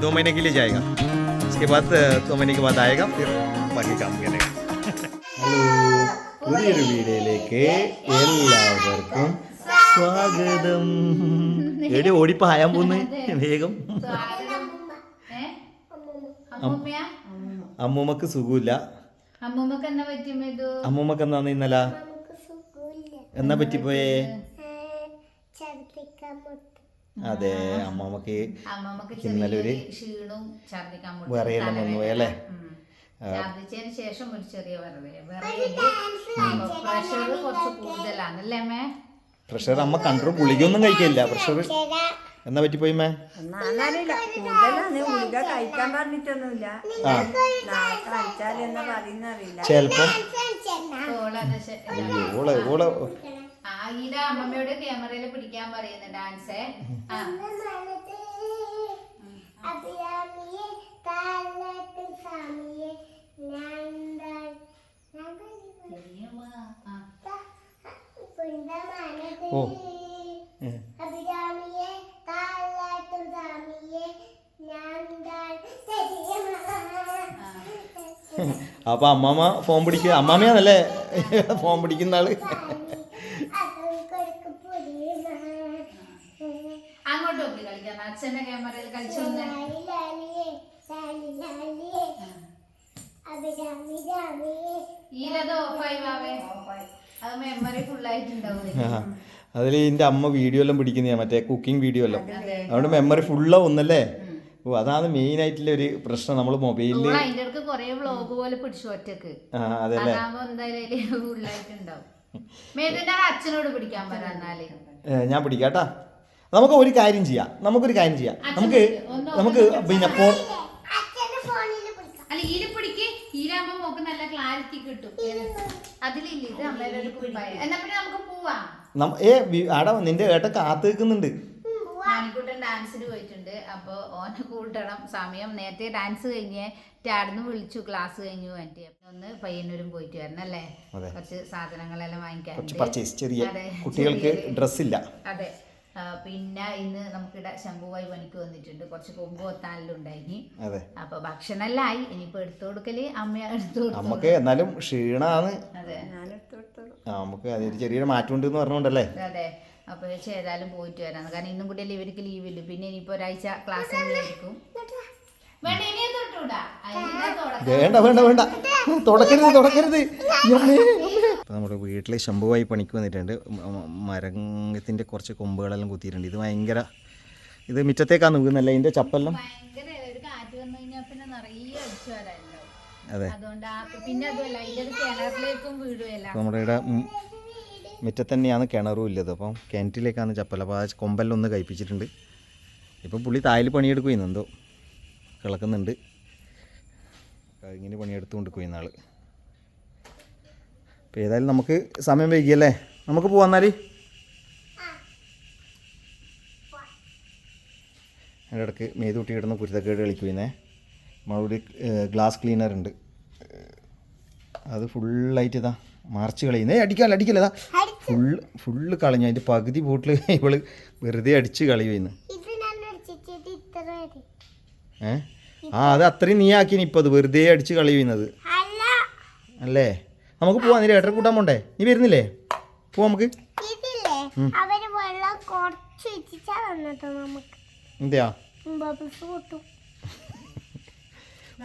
दो महीने के लिए जाएगा उसके बाद अ, दो महीने के बाद आएगा फिर बाकी काम करेगा ഹലോ പുതിയൊരു വീഡിയോയിലേക്ക് എല്ലാവർക്കും സ്വാഗതം എടി ഓടിപ്പായാൻ പോന്ന് വേഗം അമ്മൂമ്മയാ അമ്മൂമ്മക്ക് സുഖമില്ല അമ്മൂമ്മക്ക് എന്നാ പറ്റും ഇത് അമ്മൂമ്മക്ക് എന്നാന്ന് ഇന്നല എന്നാ പറ്റിപ്പോയേ അതെ അമ്മൂമ്മക്ക് ഇന്നലെ ഒരു ക്ഷീണവും ഛർദിക്കാൻ വന്നു പോയി അല്ലേ. ഛർദിച്ചതിന് ശേഷം ഒരു ചെറിയ പ്രഷർ കുറച്ച് കൂടുതലാണല്ലേ അമ്മേ? പ്രഷർ അമ്മ കണ്ടു ഗുളികയൊന്നും കഴിക്കില്ല. പ്രഷർ എന്നാ പറ്റിപ്പോയി മേ ചെലപ്പോ ഓളെ ഓളെ ഈര അമ്മമ്മയോട് ക്യാമറയിൽ പിടിക്കാൻ പറയുന്നു ഡാൻസ് ആ. ഓ. അപ്പൊ അമ്മാമ്മ ഫോൺ പിടിക്കുക. അമ്മാമ്മയാണല്ലേ? ഫോൺ പിടിക്കുന്ന ആൾ. അതിൽ എന്റെ അമ്മ വീഡിയോ എല്ലാം പിടിക്കുന്ന മറ്റേ കുക്കിംഗ് വീഡിയോ എല്ലാം. അതുകൊണ്ട് മെമ്മറി ഫുള്ളാ ഒന്നല്ലേ ഓ അതാണ് മെയിൻ ആയിട്ടുള്ള ഒരു പ്രശ്നം നമ്മൾ മൊബൈലിൽ അടുക്ക് പോലെ പിടിച്ചു ഒറ്റയ്ക്ക്. അച്ഛനോട് പിടിക്കാൻ ഞാൻ പിടിക്കാട്ടാ നമുക്ക് ഒരു കാര്യം ചെയ്യാം. നമുക്കൊരു കാര്യം ചെയ്യാം. നമുക്ക് നമുക്ക് പിന്നെ നല്ല ക്ലാരിറ്റി കിട്ടും. അതിലില്ല ഇത് അമ്മയുടെ ഒരു കുപ്പായ. എന്നാ പിന്നെ നമുക്ക് പോവാം. ഏ ആടാ നിന്റെ ഏട്ട കാത്തു നിൽക്കുന്നുണ്ട് മണിക്കൂട്ടൻ ഡാൻസിന് പോയിട്ടുണ്ട്. അപ്പൊ ഓനെ കൂട്ടണം. സമയം നേരത്തെ ഡാൻസ് കഴിഞ്ഞ് ടാടുന്ന് വിളിച്ചു ക്ലാസ് കഴിഞ്ഞു എന്റെ ഒന്ന് പയ്യന്നൂരും പോയിട്ട് വരണം അല്ലേ. കുറച്ച് സാധനങ്ങളെല്ലാം വാങ്ങിക്കാൻ അതെ, കുട്ടികൾക്ക് ഡ്രസ്സില്ല അതെ. പിന്നെ ഇന്ന് നമുക്കിവിടെ ശംഭുവായി പണിക്ക് വന്നിട്ടുണ്ട്. കുറച്ച് കൊമ്പ് കൊത്താനെല്ലാം ഉണ്ടായി അതെ. അപ്പൊ ഭക്ഷണമെല്ലായി ആയി ഇനിയിപ്പോ എടുത്തു കൊടുക്കൽ അമ്മ എടുത്തു നമുക്ക് എന്നാലും ക്ഷീണാണ്. നമുക്ക് അതൊരു ചെറിയൊരു മാറ്റമുണ്ട് എന്ന് പറഞ്ഞുകൊണ്ടല്ലേ അതെ അപ്പൊ ഏതായാലും പോയിട്ട് വരാം കാരണം ഇന്നും കൂടി ഇവർക്ക് ലീവില്ല. പിന്നെ ഇനിയിപ്പോ ഒരാഴ്ച ക്ലാസ് തുടക്കം വേണ്ട വേണ്ട വേണ്ട തുടക്കരുത് തുടക്കരുത്. ഇപ്പം നമ്മുടെ വീട്ടിൽ ശംഭുവായി പണിക്ക് വന്നിട്ടുണ്ട്. മരത്തിന്റെ കുറച്ച് കൊമ്പുകളെല്ലാം കുത്തിയിട്ടുണ്ട്. ഇത് ഭയങ്കര ഇത് മിറ്റത്തേക്കാണ് നോക്കുന്നല്ലേ ഇതിന്റെ ചപ്പെല്ലാം? അതെ. നമ്മുടെ ഇവിടെ മിറ്റത്ത് തന്നെയാണ് കിണറും ഇല്ലത്. അപ്പം കിണറ്റിലേക്കാണ് ചപ്പൽ. അപ്പോൾ ആ കൊമ്പെല്ലാം ഒന്ന് കഴിപ്പിച്ചിട്ടുണ്ട് ഇപ്പം പുള്ളി തായിൽ പണിയെടുക്കും എന്തോ. കിളക്കുന്നുണ്ട്. ഇങ്ങനെ പണിയെടുത്തുകൊണ്ട് പോയി നാൾ അപ്പോൾ ഏതായാലും നമുക്ക് സമയം വൈകിയല്ലേ? നമുക്ക് പോവാന്നാൽ അതിന്റെ ഇടയ്ക്ക് മേതൂട്ടി കിടന്ന് കുരുത്തക്കേട് കളിക്കുന്നേ നമ്മളൊരു ഗ്ലാസ് ക്ലീനർ ഉണ്ട്. അത് ഫുള്ളായിട്ട് ഇതാ മറിച്ച് കളയുന്നേ. അടിക്കാല്ല അടിക്കല്ല ഇതാ. ഫുള്ള് ഫുള്ള് കളഞ്ഞു. അതിന്റെ പകുതി ബോട്ടിൽ ഇവൾ വെറുതെ അടിച്ച് കളയുന്നു ഏ? ആ അത് അത്രയും നീ ആക്കിനി ഇപ്പോൾ അത് വെറുതെ അടിച്ച് കളയുന്നത്. അല്ലേ? നമുക്ക് പോവാം. നീ ഏട്ടനെ കൂട്ടാൻ പോണ്ടേ? നീ വരുന്നില്ലേ? പോവാം നമുക്ക്. എന്തെയാ?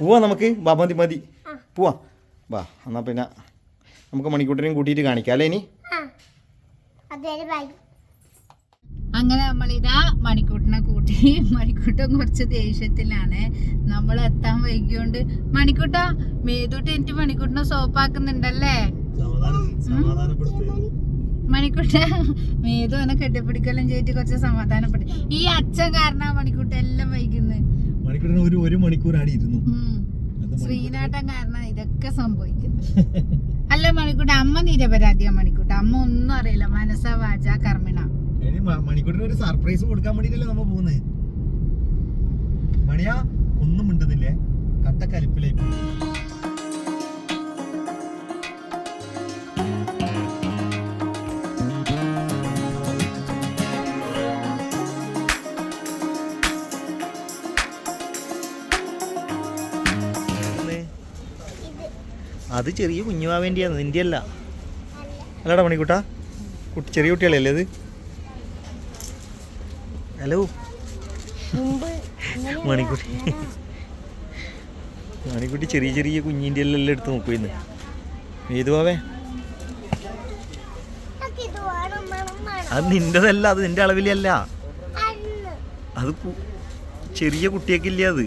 പോവാം നമുക്ക്. വാ മതി മതി. പോവാം. വാ എന്നാൽ പിന്നെ നമുക്ക് മണിക്കൂട്ടിനെയും കൂട്ടിയിട്ട് കാണിക്കാം. അല്ലേ ഇനി? ബൈ അങ്ങനെ നമ്മളിതാ മണിക്കൂട്ടിനെ കൂട്ടി. മണിക്കൂട്ടൻ കുറച്ച് ദേഷ്യത്തിലാണ്. നമ്മൾ എത്താൻ വൈകിയോണ്ട്. മണിക്കൂട്ട മേതൂട്ട് എനിക്ക് മണിക്കൂട്ടിനെ സോപ്പാക്കുന്നുണ്ടല്ലേ മണിക്കൂട്ട മേതു എന്നെ കെട്ടിപ്പിടിക്കലും ചെയ്തിട്ട് കുറച്ച് സമാധാനപ്പെട്ടു ഈ അച്ഛൻ കാരണം മണിക്കൂട്ട എല്ലാം വൈകുന്നത് ഒരു ഒരു മണിക്കൂർ ആടി ഇരുന്നു ശ്രീനാട്ടൻ കാരണം ഇതൊക്കെ സംഭവിക്കുന്നു. അല്ല മണിക്കൂട്ട അമ്മ നിരപരാധിയാ മണിക്കൂട്ട. അമ്മ ഒന്നും അറിയില്ല. മനസ്സാ വാച കർമ്മിണ. മണിക്കൂട്ടിന് ഒരു സർപ്രൈസ് കൊടുക്കാൻ വേണ്ടിട്ടല്ലേ നമ്മ പോകുന്നത് മണിയാ ഒന്നും മിണ്ടുന്നില്ലേ? കട്ട കലിപ്പിലായി അത് ചെറിയ കുഞ്ഞുവാവേണ്ടിയാണ് നിന്റെ അല്ല അല്ലടാ മണിക്കൂട്ടാ. കുട്ടി ചെറിയ കുട്ടികളല്ലേ അത് ഹലോ മണിക്കുട്ടി. മണിക്കുട്ടി ചെറിയ ചെറിയ കുഞ്ഞിന്റെ എല്ലാം എടുത്ത് നോക്കുമെന്ന് ഏതുവാവേ അത് നിന്റെതല്ല അത് നിന്റെ അളവിലല്ല. അത് ചെറിയ കുട്ടിയൊക്കെ ഇല്ല അത്?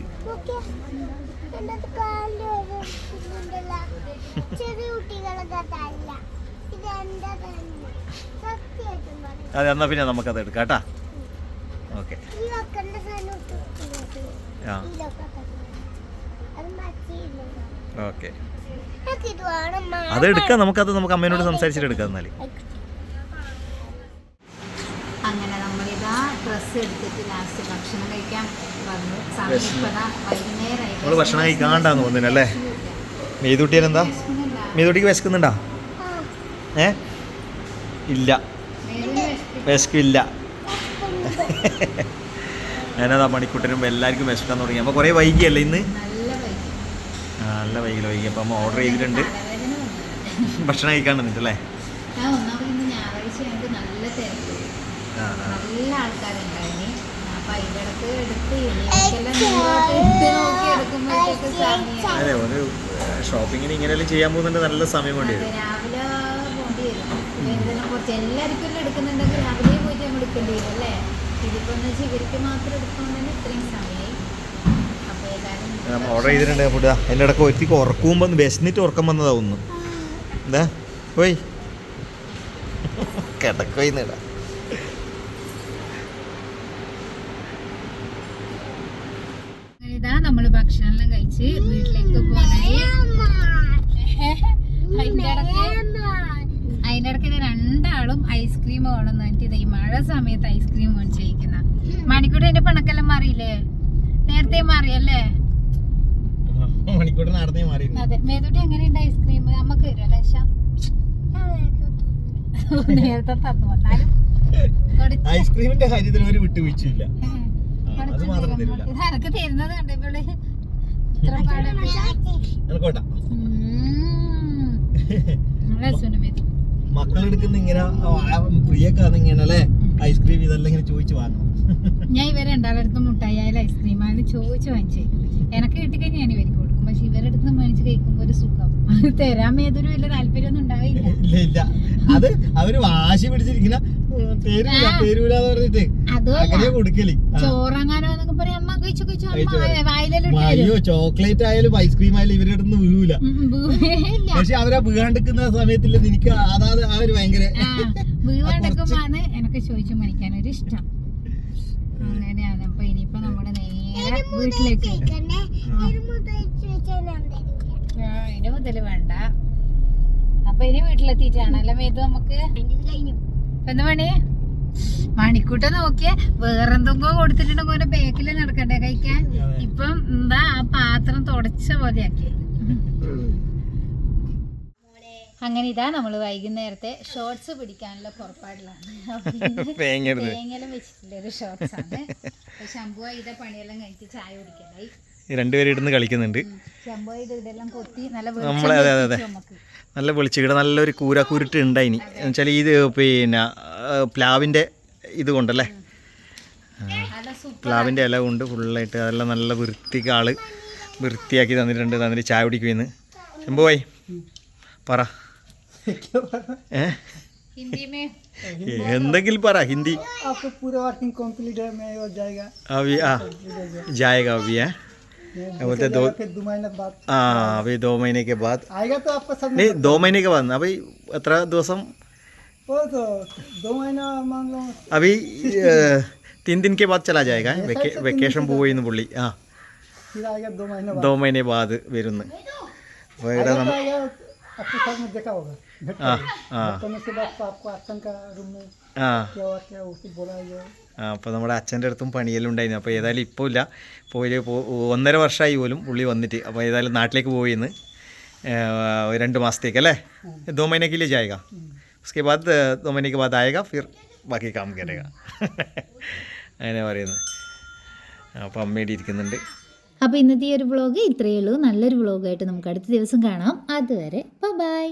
അതെ എന്നാ പിന്നെ നമുക്കത് എടുക്കാം കേട്ടാ. ഓക്കെ. ആ. ഓക്കെ. അത് എടുക്കാം നമുക്കത് നമുക്ക് അമ്മേനോട് സംസാരിച്ചിട്ട് എടുക്കാം എന്നാൽ അങ്ങനെ നമ്മളിതാ ഡ്രസ്സ് എടുത്തിട്ട് ലാസ്റ്റ് ഭക്ഷണം കഴിക്കാൻ വന്നു. നമ്മൾ ഭക്ഷണം കഴിക്കാണ്ടാന്ന് തോന്നുന്നു എന്താ മീതുട്ടിക്ക് വിശക്കുന്നുണ്ടാ? ഏ? ഇല്ല. വിശക്കില്ല. ഞാനതാ മണിക്കൂട്ടനും എല്ലാവർക്കും വിശക്കാൻ തുടങ്ങി. അപ്പോൾ കുറേ വൈകിയല്ലേ ഇന്ന്? നല്ല വൈകി വൈകില്ല വൈകി. അപ്പോൾ അമ്മ ഓർഡർ ചെയ്തിട്ടുണ്ട്. ഭക്ഷണം കഴിക്കാൻ നല്ല നോക്കി അതെ ഒരു ഷോപ്പിങ്ങിന് ഇങ്ങനെയെല്ലാം ചെയ്യാൻ പോകുന്നുണ്ട് നല്ല സമയം വേണ്ടി വരും പോണ്ടി വരും എന്തെല്ലാം കുറച്ച് എല്ലാവർക്കും എല്ലാം എടുക്കുന്നുണ്ടെങ്കിൽ രാവിലെ പോയിട്ട് നമ്മൾ എടുക്കേണ്ടി വരും അല്ലേ? ഇതിപ്പോ എന്ന് വെച്ചാൽ ഇവർക്ക് മാത്രം എടുക്കുമ്പോൾ തന്നെ ഇത്രയും സമയമായി അപ്പൊ ഏതായാലും ഓർഡർ ചെയ്തിട്ടുണ്ട് ഫുഡ്. അതിന്റെ ഇടയ്ക്ക് ഒരുത്തിക്ക് ഉറക്കുമ്പോൾ വിശന്നിട്ട് ഉറക്കം വന്നതാവുന്നു എന്താ പോയി. കിടക്കോയിന്നിടാ അങ്ങനെ ഇതാ നമ്മൾ ഭക്ഷണം കഴിച്ച് വീട്ടിലേക്ക് പോകാനായി. അതിന്റെ അതിന്റെ ഇടയ്ക്ക് ഇത് രണ്ടാളും ഐസ്ക്രീം വേണമെന്ന് പറഞ്ഞിട്ട് ഈ മഴ സമയത്ത് ഐസ്ക്രീം വേണം ചെയ്യിക്കുന്ന മണിക്കൂടെ എന്റെ പണക്കെല്ലാം മാറിയില്ലേ? നേരത്തെ മാറിയല്ലേ? അതെ. മേതുട്ടി എങ്ങനെയുണ്ട് ഐസ്ക്രീം നമുക്ക് വരുമല്ലേ ശാം നേരത്തെ തന്നു. കൊടുത്ത്. ഐസ്ക്രീമിന്റെ കാര്യത്തിൽ ഒരു വിട്ടുവീഴ്ചയില്ല. അത് മാത്രം. തരില്ല. ഇത് എനക്ക് തരുന്നത് കണ്ടേ ഇവൾ ഇത്ര പാടല്ലേ? മക്കളെടുക്കുന്ന ഇങ്ങനെ പ്രിയക്കാന്ന് ഇങ്ങനെ അല്ലേ? ഐസ്ക്രീം ഇതെല്ലാം ഇങ്ങനെ ചോദിച്ചു വാങ്ങണം ഞാൻ ഇവരെ രണ്ടാളടുത്ത് മുട്ടായി ആയാലും ഐസ്ക്രീം ചോദിച്ച് വാങ്ങിച്ചേ. എനക്ക് കിട്ടിക്കഴിഞ്ഞാൽ ഞാൻ ഇവർക്ക് കൊടുക്കും. പക്ഷെ ഇവരുടെ അടുത്ത് മേടിച്ച് കഴിക്കുമ്പോൾ ഒരു സുഖം. അത് തരാൻ ഏതൊരു വലിയ താല്പര്യമൊന്നും ഉണ്ടാവില്ല. അത് അവർ വാശി പിടിച്ചിരിക്കുന്ന. പേരുമില്ലാന്ന് പറഞ്ഞിട്ട് പറയാം. അമ്മ കഴിച്ചു കഴിച്ചു. അയ്യോ ചോക്ലേറ്റ് ആയാലും ഐസ്ക്രീം ആയാലും ഇവരുടെ അടുത്ത് വീഴൂല. പക്ഷെ അവരെ വീണ്ടെടുക്കുന്ന സമയത്തിൽ എനിക്ക് അതാത് ആ ഒരു ഭയങ്കര ആ വീവാണ്ടെക്കുമ്പോഴാണ് എനക്ക് ചോദിച്ചു മേടിക്കാനൊരു ഇഷ്ടം അങ്ങനെയാണ്. അപ്പൊ ഇനിയിപ്പോ നമ്മുടെ നേരെ വീട്ടിലേക്ക്. ഇനി ഒരു മുതൽ വേണ്ട. അപ്പൊ ഇനി വീട്ടിലെത്തിയിട്ടാണ്. അല്ല മേത് നമുക്ക് എന്താ പണി മണിക്കൂട്ട നോക്കിയ വേറെന്തെങ്കോ കൊടുത്തിട്ടുണ്ടെങ്കിൽ ഓരോ ബാക്കിൽ നടക്കണ്ടേ കഴിക്കാൻ? ഇപ്പം എന്താ ആ പാത്രം തുടച്ച പോലെയാക്കി. അങ്ങനെ ഇതാ നമ്മൾ വൈകുന്നേരത്തെ ഷോർട്സ് പിടിക്കാനുള്ള പുറപ്പാടിലാണ്. തേങ്ങയെല്ലാം വെച്ചിട്ടില്ല ഒരു ഷോർട്സ് ആണ്. അപ്പൊ ശംഭു ഇത പണിയെല്ലാം കഴിഞ്ഞ് ചായ കുടിക്കാനായി. രണ്ടുപേരും ഇടുന്ന് കളിക്കുന്നുണ്ട്. ശംഭു ഇത് ഇതെല്ലാം കൊത്തി നല്ല നമുക്ക്. നല്ല വെളിച്ചകിട നല്ലൊരു കൂരാക്കൂരിട്ട് ഉണ്ടായിനി എന്നുവെച്ചാൽ ഇത് പിന്നെ പ്ലാവിന്റെ ഇത് കൊണ്ടല്ലേ? പ്ലാവിന്റെ ഇല കൊണ്ട് ഫുള്ളായിട്ട് അതെല്ലാം നല്ല വൃത്തിക്ക് ആൾ വൃത്തിയാക്കി തന്നിട്ടുണ്ട്. തന്നിട്ട് ചായ കുടിക്കുമെന്ന് ചെമ്പോയി പറ. എന്തെങ്കിലും പറ ഹിന്ദി. ജായക? അഭിയാ वर्किंग कंप्लीट है मैं हो जाएगा अभी आ जाएगा अभी है क्या बोलते हैं, दो फिर दो महीने बाद हाँ अभी दो महीने के बाद आएगा तो आपको सब नहीं दो महीने के बाद अभी എത്ര ദിവസം वो तो दो महीना मान लो अभी अ, तीन दिन के बाद चला जाएगा വെക്കേ വെക്കേഷൻ പോയിന്ന് പുള്ളി ആ फिर आएगा दो महीने बाद ദോ മൈനെ ബാദ് വരുന്നു അപ്പോൾ ഇവിടെ आएगा നമ്മ तो आएगा आपके साथ में देखा होगा भेंट ആ करेगा। ആ അപ്പോൾ നമ്മുടെ അച്ഛന്റെ അടുത്തും പണിയെല്ലാം ഉണ്ടായിരുന്നു. അപ്പോൾ ഏതായാലും ഇപ്പോൾ ഇല്ല. പോയി ഒന്നര വർഷമായി പോലും പുള്ളി വന്നിട്ട്. അപ്പോൾ ഏതായാലും നാട്ടിലേക്ക് പോയിന്ന്. രണ്ട് മാസത്തേക്ക് അല്ലേ? ദോ മहीने ജായക? उसके बाद ദോ महीने के बाद आएगा फिर ബാക്കി കാം കയറുക അങ്ങനെ പറയുന്നത് അപ്പോൾ അമ്മയുടെ ഇരിക്കുന്നുണ്ട്. അപ്പോൾ ഇന്നത്തെ ഈ ഒരു വ്ളോഗ് ഇത്രയേ ഉള്ളൂ. നല്ലൊരു വ്ളോഗായിട്ട് നമുക്ക് അടുത്ത ദിവസം കാണാം. അതുവരെ ബൈ